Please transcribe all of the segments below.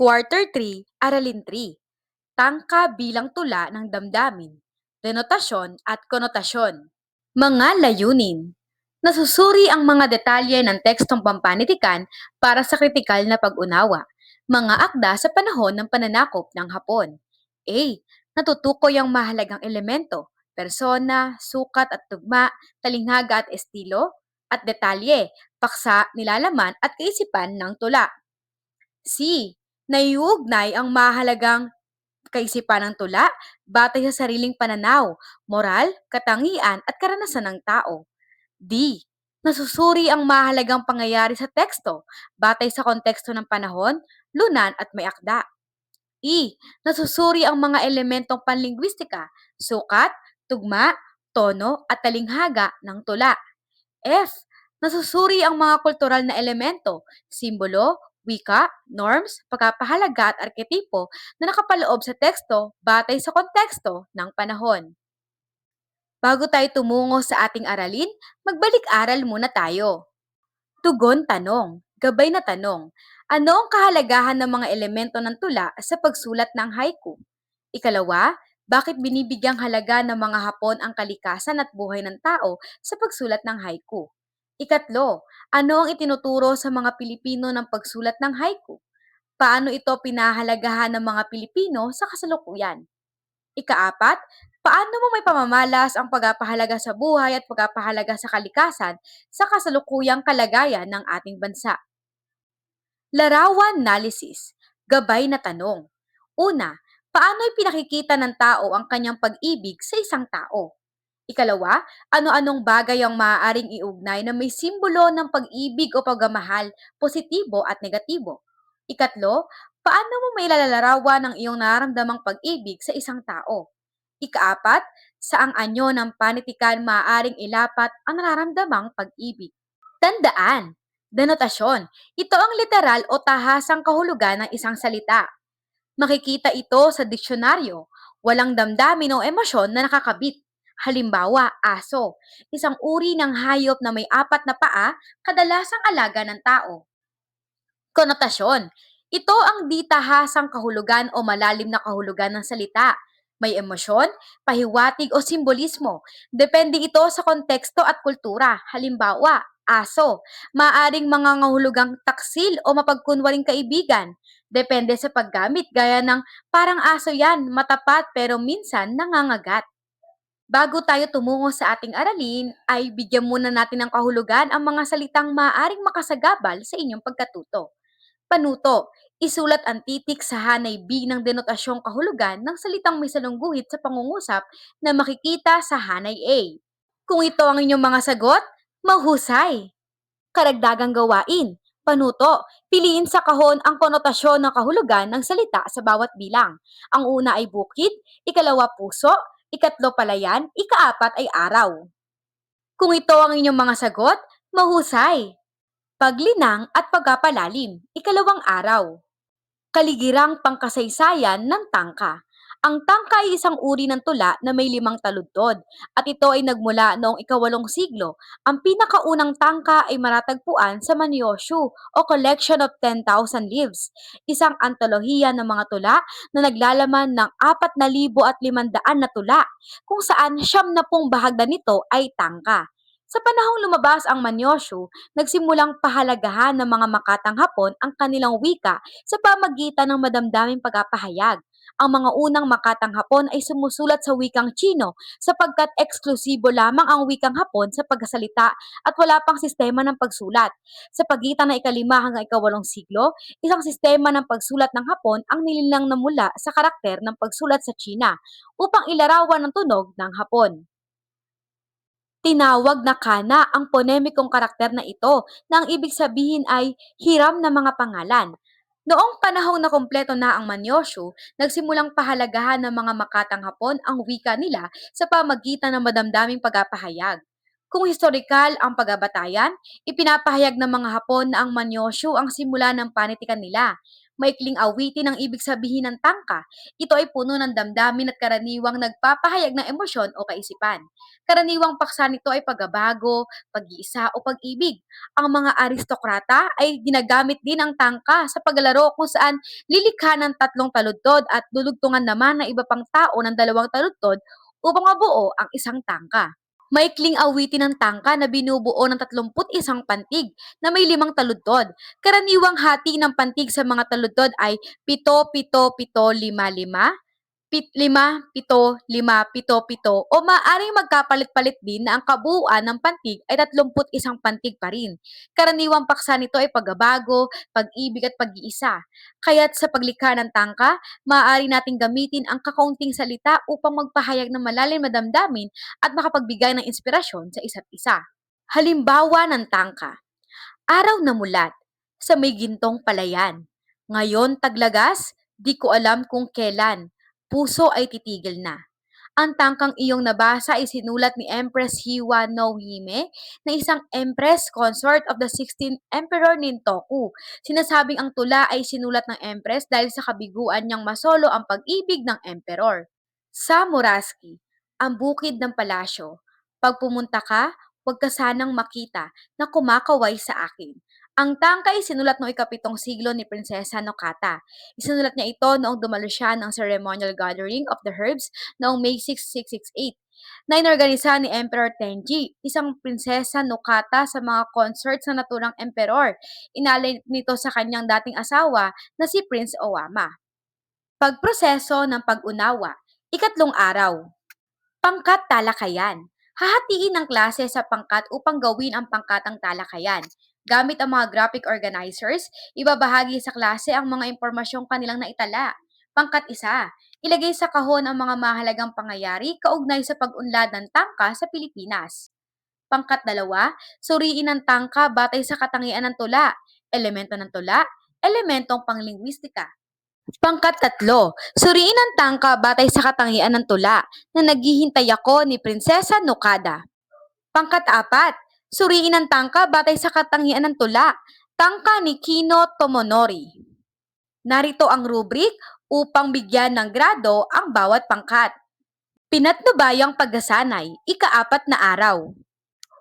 Quarter 3, Aralin 3. Tangka bilang tula ng damdamin, denotasyon at konotasyon. Mga layunin. Nasusuri ang mga detalye ng tekstong pampanitikan para sa kritikal na pag-unawa. Mga akda sa panahon ng pananakop ng Hapon. A. Natutukoy ang mahalagang elemento, persona, sukat at tugma, talinghaga at estilo, at detalye, paksa, nilalaman at kaisipan ng tula. C. Naiuugnay ang mahalagang kaisipan ng tula batay sa sariling pananaw, moral, katangian at karanasan ng tao. D. Nasusuri ang mahalagang pangyayari sa teksto batay sa konteksto ng panahon, lunan at may akda. E. Nasusuri ang mga elementong panlingwistika, sukat, tugma, tono at talinghaga ng tula. F. Nasusuri ang mga kultural na elemento, simbolo, wika, norms, pagpapahalaga at arketipo na nakapaloob sa teksto batay sa konteksto ng panahon. Bago tayo tumungo sa ating aralin, magbalik-aral muna tayo. Tugon tanong, gabay na tanong, ano ang kahalagahan ng mga elemento ng tula sa pagsulat ng haiku? Ikalawa, bakit binibigyang halaga ng mga Hapon ang kalikasan at buhay ng tao sa pagsulat ng haiku? Ikatlo, ano ang itinuturo sa mga Pilipino ng pagsulat ng haiku? Paano ito pinahalagahan ng mga Pilipino sa kasalukuyan? Ikaapat, paano mo may pamamalas ang pagpapahalaga sa buhay at pagpapahalaga sa kalikasan sa kasalukuyang kalagayan ng ating bansa? Larawan analysis, gabay na tanong. Una, paano ipinakikita ng tao ang kanyang pag-ibig sa isang tao? Ikalawa, ano-anong bagay ang maaaring iugnay na may simbolo ng pag-ibig o pagmamahal, positibo at negatibo? Ikatlo, paano mo may lalarawan ng iyong nararamdamang pag-ibig sa isang tao? Ikaapat, saang anyo ng panitikan maaaring ilapat ang nararamdamang pag-ibig? Tandaan, denotasyon. Ito ang literal o tahasang kahulugan ng isang salita. Makikita ito sa diksyonaryo. Walang damdamin o emosyon na nakakabit. Halimbawa, aso, isang uri ng hayop na may apat na paa, kadalasang alaga ng tao. Konotasyon. Ito ang di tahasang kahulugan o malalim na kahulugan ng salita. May emosyon, pahiwatig o simbolismo. Depende ito sa konteksto at kultura. Halimbawa, aso, maaring mga ngahulugang taksil o mapagkunwaring kaibigan. Depende sa paggamit gaya ng parang aso yan, matapat pero minsan nangangagat. Bago tayo tumungo sa ating aralin, ay bigyan muna natin ng kahulugan ang mga salitang maaaring makasagabal sa inyong pagkatuto. Panuto, isulat ang titik sa hanay B ng denotasyong kahulugan ng salitang may salungguhit sa pangungusap na makikita sa hanay A. Kung ito ang inyong mga sagot, mahusay! Karagdagang gawain, panuto, piliin sa kahon ang konotasyon ng kahulugan ng salita sa bawat bilang. Ang una ay bukid, ikalawa puso, ikatlo palayan, ikaapat ay araw. Kung ito ang inyong mga sagot, mahusay! Paglinang at pagpapalalim, ikalawang araw. Kaligirang pangkasaysayan ng tangka. Ang tangka ay isang uri ng tula na may limang taludtod at ito ay nagmula noong ikawalong siglo. Ang pinakaunang tangka ay maratagpuan sa Manyoshu o Collection of 10,000 Leaves, isang antolohiya ng mga tula na naglalaman ng 4,500 na tula kung saan siyam na pong bahagdan nito ay tangka. Sa panahong lumabas ang Manyoshu, nagsimulang pahalagahan ng mga makatang Hapon ang kanilang wika sa pamagitan ng madamdaming pagpapahayag. Ang mga unang makatang Hapon ay sumusulat sa wikang Chino sapagkat eksklusibo lamang ang wikang Hapon sa pagsasalita at wala pang sistema ng pagsulat. Sa pagitan ng ikalima hanggang ikawalong siglo, isang sistema ng pagsulat ng Hapon ang nililang na mula sa karakter ng pagsulat sa China upang ilarawan ang tunog ng Hapon. Tinawag na kana ang ponemikong karakter na ito na ang ibig sabihin ay hiram na mga pangalan. Noong panahong nakumpleto na ang Manyoshu, nagsimulang pahalagahan ng mga makatang Hapon ang wika nila sa pamagitan ng madamdaming pagpapahayag. Kung historikal ang pagabatayan, ipinapahayag ng mga Hapon na ang Manyoshu ang simula ng panitikan nila. Maikling awitin ang ibig sabihin ng tangka. Ito ay puno ng damdamin at karaniwang nagpapahayag ng emosyon o kaisipan. Karaniwang paksa nito ay pagbabago, pag-iisa o pag-ibig. Ang mga aristokrata ay ginagamit din ang tangka sa paglalaro kung saan lilikha ng tatlong taludtod at dudugtungan naman ng iba pang tao ng dalawang taludtod upang mabuo ang isang tangka. Maikling awitin ng tangka na binubuo ng 31 pantig na may limang taludtod. Karaniwang hati ng pantig sa mga taludtod ay 7-7-7-5-5, pit, 5-7-5-7 o maaaring magkapalit-palit din na ang kabuuan ng pantig ay 31 pantig pa rin. Karaniwang paksa nito ay pagbabago, pag-ibig at pag-iisa. Kaya't sa paglikha ng tangka, maaari nating gamitin ang kakaunting salita upang magpahayag ng malalim na damdamin at makapagbigay ng inspirasyon sa isa't isa. Halimbawa ng tangka. Araw na mulat, sa may gintong palayan. Ngayon taglagas, di ko alam kung kailan. Puso ay titigil na. Ang tangkang iyong nabasa ay sinulat ni Empress Hiwa no Hime na isang Empress consort of the 16th Emperor Nintoku. Sinasabing ang tula ay sinulat ng Empress dahil sa kabiguan niyang masolo ang pag-ibig ng Emperor. Sa Muraski, ang bukid ng palasyo. Pag pumunta ka, huwag ka sanang makita na kumakaway sa akin. Ang tangka ay sinulat noong ikapitong siglo ni Prinsesa Nokata. Isinulat niya ito noong dumalo siya ng ceremonial gathering of the herbs noong May 6, 668 na inorganisa ni Emperor Tenji, isang prinsesa Nokata sa mga consorts na naturang emperor. Inalay nito sa kanyang dating asawa na si Prince Owama. Pagproseso ng pag-unawa, ikatlong araw. Pangkat talakayan. Hahatiin ang klase sa pangkat upang gawin ang pangkatang talakayan. Gamit ang mga graphic organizers, ibabahagi sa klase ang mga impormasyong kanilang naitala. Pangkat isa, ilagay sa kahon ang mga mahalagang pangyayari kaugnay sa pag-unlad ng tangka sa Pilipinas. Pangkat dalawa, suriin ang tangka batay sa katangian ng tula, elemento ng tula, elementong panglingwistika. Pangkat tatlo, suriin ang tangka batay sa katangian ng tula na naghihintay ako ni Prinsesa Nokada. Pangkat apat, suriin ang tangka batay sa katangian ng tula, tangka ni Kino Tomonori. Narito ang rubrik upang bigyan ng grado ang bawat pangkat. Pinatnubayang pagkasanay, ikaapat na araw.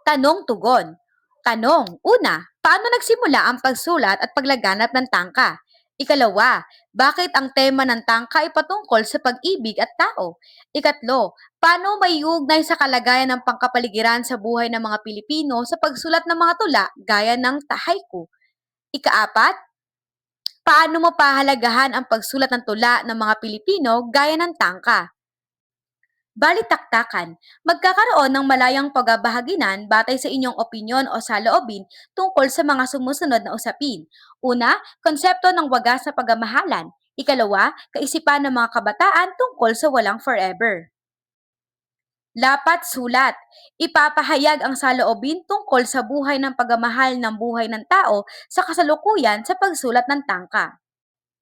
Tanong-tugon. Tanong, una, paano nagsimula ang pagsulat at paglaganap ng tangka? Ikalawa, bakit ang tema ng tangka ay patungkol sa pag-ibig at tao? Ikatlo, paano may ugnay sa kalagayan ng pangkapaligiran sa buhay ng mga Pilipino sa pagsulat ng mga tula gaya ng haiku? Ikaapat, paano mo pahalagahan ang pagsulat ng tula ng mga Pilipino gaya ng tangka? Balitaktakan, magkakaroon ng malayang pagbabahaginan batay sa inyong opinyon o saloobin tungkol sa mga sumusunod na usapin. Una, konsepto ng wagas na pagmamahalan. Ikalawa, kaisipan ng mga kabataan tungkol sa walang forever. Lapat sulat. Ipapahayag ang saloobin tungkol sa buhay ng pagmamahal ng buhay ng tao sa kasalukuyan sa pagsulat ng tangka.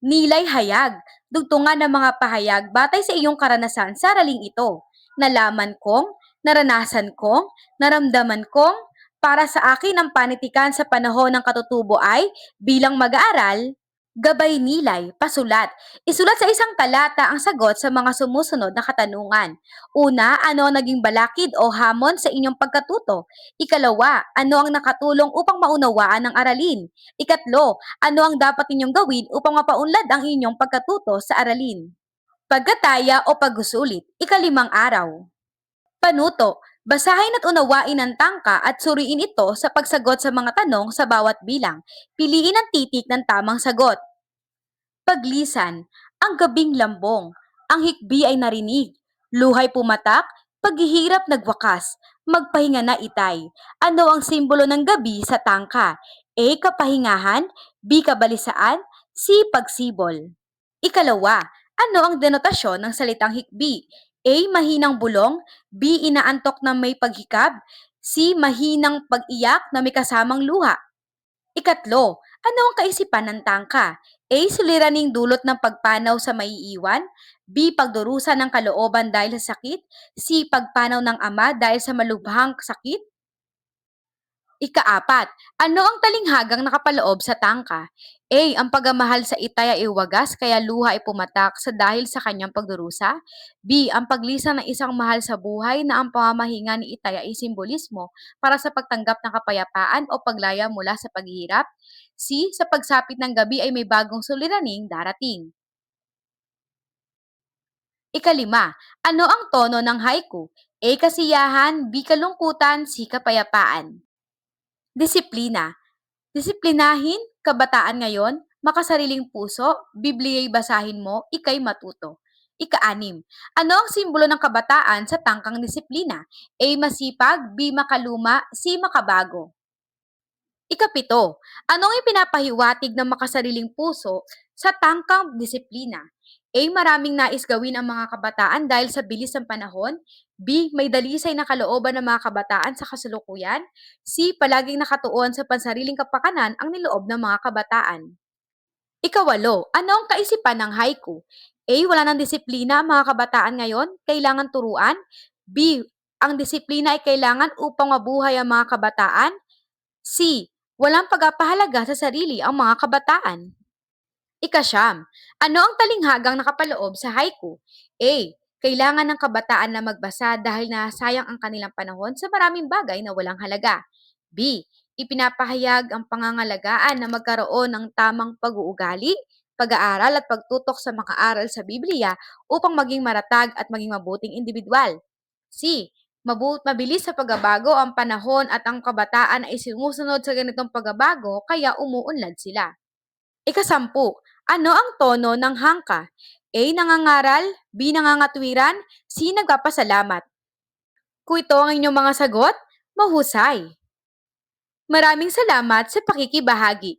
Nilay hayag. Dugtungan ng mga pahayag batay sa iyong karanasan sa araling ito. Nalaman kong, naranasan kong, naramdaman kong, para sa akin ang panitikan sa panahon ng katutubo ay, bilang mag-aaral, gabay nilay, pasulat. Isulat sa isang talata ang sagot sa mga sumusunod na katanungan. Una, ano ang naging balakid o hamon sa inyong pagkatuto? Ikalawa, ano ang nakatulong upang maunawaan ang aralin? Ikatlo, ano ang dapat ninyong gawin upang mapaunlad ang inyong pagkatuto sa aralin? Pagkataya o pagsusulit, ikalimang araw. Panuto, basahin at unawain ang tangka at suriin ito sa pagsagot sa mga tanong sa bawat bilang. Piliin ang titik ng tamang sagot. Paglisan, ang gabing lambong, ang hikbi ay narinig, luhay pumatak, paghihirap nagwakas, magpahinga na itay. Ano ang simbolo ng gabi sa tangka? A. Kapahingahan, B. Kabalisaan, C. Pagsibol. Ikalawa, ano ang denotasyon ng salitang hikbi? A. Mahinang bulong, B. Inaantok na may paghikab, C. Mahinang pag-iyak na may kasamang luha. Ikatlo, ano ang kaisipan ng tangka? A. Suliraning dulot ng pagpanaw sa maiiwan, B. Pagdurusa ng kalooban dahil sa sakit, C. Pagpanaw ng ama dahil sa malubhang sakit, Ikaapat, ano ang talinghagang nakapaloob sa tangka? A. Ang pagmamahal sa itay ay wagas kaya luha ay pumatak sa dahil sa kanyang pagdurusa. B. Ang paglisan ng isang mahal sa buhay na ang pamamahinga ni itay ay simbolismo para sa pagtanggap ng kapayapaan o paglaya mula sa paghihirap. C. Sa pagsapit ng gabi ay may bagong suliraning darating. Ikalima, ano ang tono ng haiku? A. Kasiyahan, B. Kalungkutan, C. Kapayapaan. Disiplina. Disiplinahin, kabataan ngayon, makasariling puso, Bibliya'y basahin mo, ikay matuto. Ika-anim, ano ang simbolo ng kabataan sa tangkang disiplina? A. Masipag, B. Makaluma, C. Makabago. Ikapito, anong ipinapahiwatig ng makasariling puso sa tangkang disiplina? A. Maraming nais gawin ang mga kabataan dahil sa bilis ng panahon. B. May dalisay na kalooban ng mga kabataan sa kasalukuyan. C. Palaging nakatuon sa pansariling kapakanan ang niloob ng mga kabataan. Ikawalo, ano ang kaisipan ng haiku? A. Wala ng disiplina ang mga kabataan ngayon, kailangan turuan. B. Ang disiplina ay kailangan upang mabuhay ang mga kabataan. C. Walang pagpapahalaga sa sarili ang mga kabataan. Ikasyam, ano ang talinghagang nakapaloob sa haiku? A. Kailangan ng kabataan na magbasa dahil nasayang ang kanilang panahon sa maraming bagay na walang halaga. B. Ipinapahayag ang pangangalagaan na magkaroon ng tamang pag-uugali, pag-aaral at pagtutok sa mga aral sa Biblia upang maging maratag at maging mabuting individual. C. Mabu- mabilis sa pagbabago ang panahon at ang kabataan ay sumusunod sa ganitong pagbabago kaya umuunlad sila. Ikasampu, ano ang tono ng hangka? A. Nangangaral, B. Nangangatwiran, C. Nagpapasalamat. Kung ito ang inyong mga sagot, mahusay. Maraming salamat sa pakikibahagi.